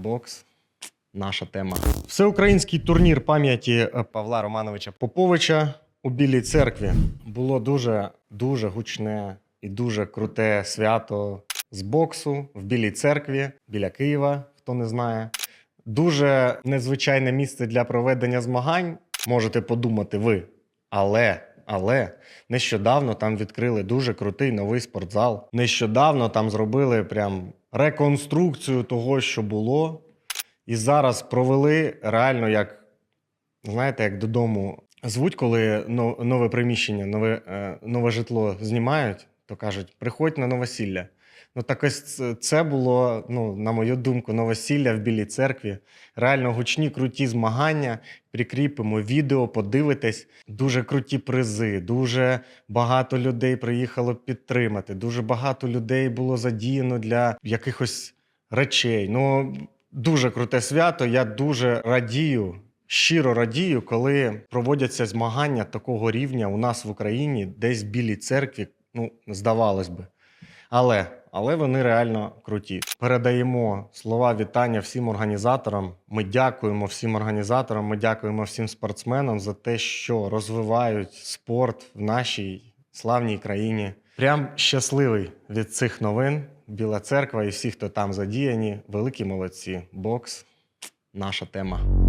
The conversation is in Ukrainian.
бокс. Наша тема. Всеукраїнський турнір пам'яті е, Павла Романовича Поповича у Білій церкві було дуже дуже гучне і дуже круте свято з боксу в Білій церкві біля Києва, хто не знає. Дуже незвичайне місце для проведення змагань. Можете подумати ви. Але, але нещодавно там відкрили дуже крутий новий спортзал. Нещодавно там зробили прям реконструкцію того, що було. І зараз провели реально як, знаєте, як додому звуть, коли но- нове приміщення, нове, е, нове житло знімають, то кажуть, приходь на новосілля. Ну, так ось це- було, ну, на мою думку, новосілля в Білій церкві. Реально гучні, круті змагання. Прикріпимо відео, подивитесь. Дуже круті призи, дуже багато людей приїхало підтримати. Дуже багато людей було задіяно для якихось речей. Ну, дуже круте свято. Я дуже радію, щиро радію, коли проводяться змагання такого рівня у нас в Україні, десь в Білій церкві. Ну, здавалось би. Але, але вони реально круті. Передаємо слова вітання всім організаторам. Ми дякуємо всім організаторам. Ми дякуємо всім спортсменам за те, що розвивають спорт в нашій славній країні. Прям щасливий від цих новин. Біла церква і всі, хто там задіяні, великі молодці. Бокс наша тема.